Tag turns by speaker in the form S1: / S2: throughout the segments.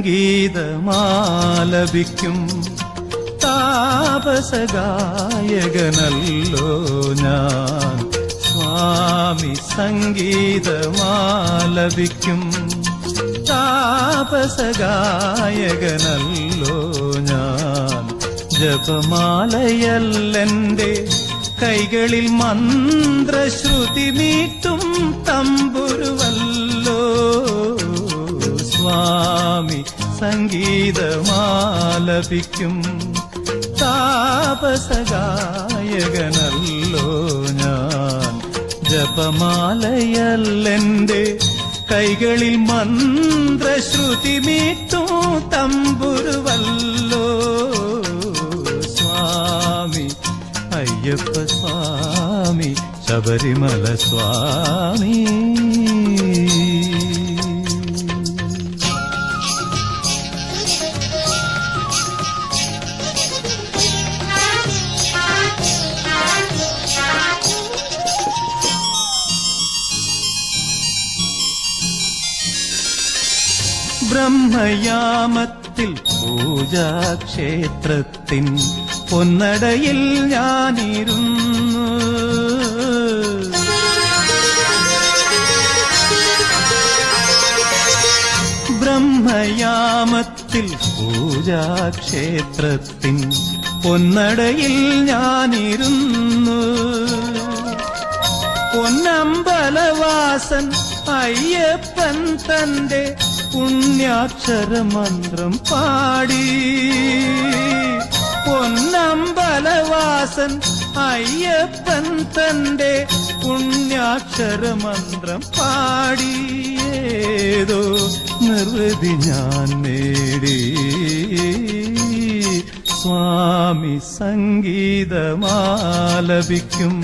S1: സംഗീതമാലപിക്കും താപസഗായകനല്ലോ ഞാൻ. സ്വാമി സംഗീതമാലപിക്കും താപസഗായകനല്ലോ ഞാൻ. ജപമാലയല്ലെന്റെ കൈകളിൽ മന്ത്രശ്രുതി മീട്ടും സംഗീതമാലപിക്കും. താപസഗായകനല്ലോ ഞാൻ. ജപമാലയല്ലെന്റെ കൈകളിൽ മന്ത്രശ്രുതി മീട്ടും തമ്പുരുവല്ലോ. സ്വാമി അയ്യപ്പ സ്വാമി ശബരിമല സ്വാമി. ബ്രഹ്മയാമത്തിൽ പൂജാക്ഷേത്രത്തിൻ പൊന്നടയിൽ ഞാനിരുന്നു. ബ്രഹ്മയാമത്തിൽ പൂജാക്ഷേത്രത്തിൻ പൊന്നടയിൽ ഞാനിരുന്നു. പൊന്നമ്പലവാസൻ അയ്യപ്പൻ തന്റെ പുണ്യാക്ഷരമന്ത്രം പാടി. പൊന്നമ്പലവാസൻ അയ്യപ്പൻ തന്റെ പുണ്യാക്ഷരമന്ത്രം പാടി. ഏതോ നിർവൃതി ഞാൻ നേടി. സ്വാമി സംഗീതമാലപിക്കും.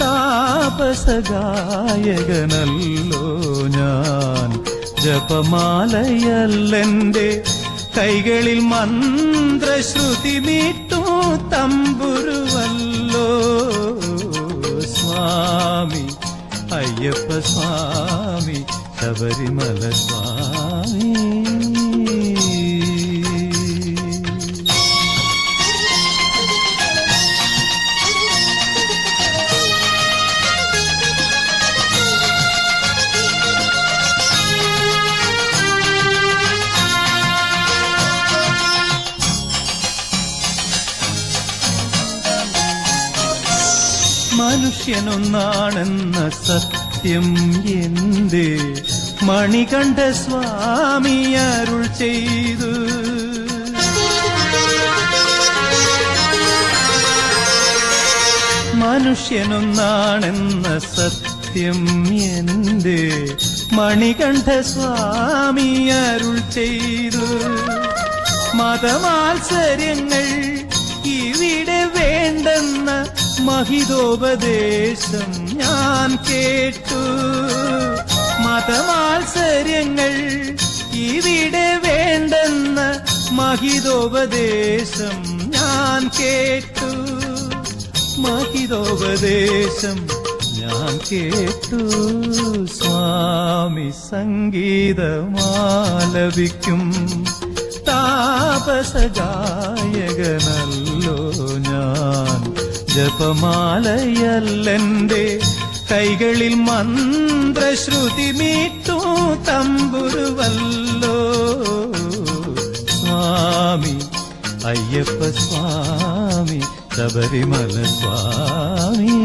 S1: താപസഗായകനല്ലോ ഞാൻ. ജപമാലയല്ലെന്റെ കൈകളിൽ മന്ത്രശ്രുതി മീട്ടു തമ്പുരുവല്ലോ. സ്വാമി അയ്യപ്പ സ്വാമി ശബരിമല സ്വാമി മനുഷ്യനൊന്നാണെന്ന സത്യം എന്ത് മണികണ്ഠ സ്വാമി അരുൾ ചെയ്തു. മനുഷ്യനൊന്നാണെന്ന സത്യം എന്ത് മണികണ്ഠ സ്വാമി അരുൾ ചെയ്തു. മതമാത്സര്യങ്ങൾ ഇവിടെ വേണ്ടെന്ന മഹിതോപദേശം ഞാൻ കേട്ടു. മതമാത്സര്യങ്ങൾ ഇവിടെ വേണ്ടെന്ന മഹിതോപദേശം ഞാൻ കേട്ടു. മഹിതോപദേശം ഞാൻ കേട്ടു. സ്വാമി സംഗീതമാലപിക്കും. താപസഗായകനല്ലോ ഞാൻ. ജപമാലയല്ലെന്റെ കൈകളിൽ മന്ത്രശ്രുതി മീട്ടു തമ്പുരുവല്ലോ. സ്വാമി അയ്യപ്പ സ്വാമി ശബരിമല സ്വാമി.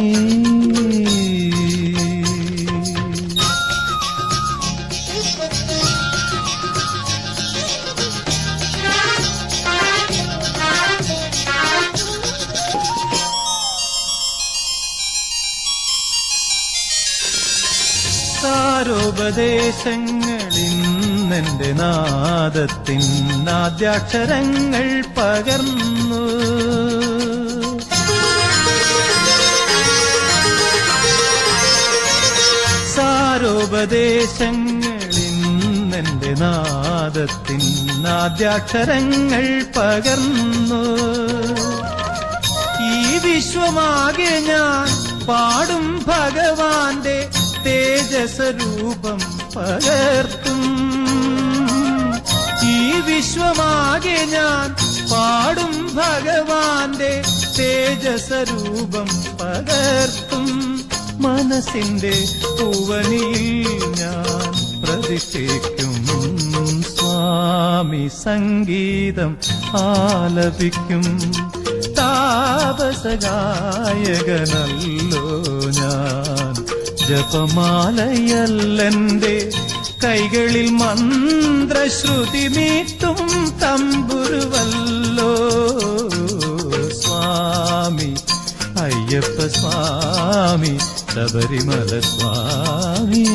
S1: സാരോപദേശങ്ങളിന്നെന്റെ നാദത്തിൻ ആദ്യാക്ഷരങ്ങൾ പകർന്നു. സാരോപദേശങ്ങളിന്നെന്റെ നാദത്തിൻ ആദ്യാക്ഷരങ്ങൾ പകർന്നു. ഈ വിശ്വമാകെ ഞാൻ പാടും ഭഗവാന്റെ തേജസ് പകർത്തും. ഈ വിശ്വമാകെ ഞാൻ പാടും ഭഗവാന്റെ തേജസ്വരൂപം പകർത്തും. മനസ്സിന്റെ പൂവനിയിൽ ഞാൻ പ്രതിഷ്ഠിക്കും. സ്വാമി സംഗീതം ആലപിക്കും. താപസഗായകനല്ലോ. ജപമാലയല്ലെന്റെ കൈകളിൽ മന്ത്രശ്രുതി മീട്ടും തമ്പുരുവല്ലോ. സ്വാമി അയ്യപ്പ സ്വാമി ശബരിമല സ്വാമി.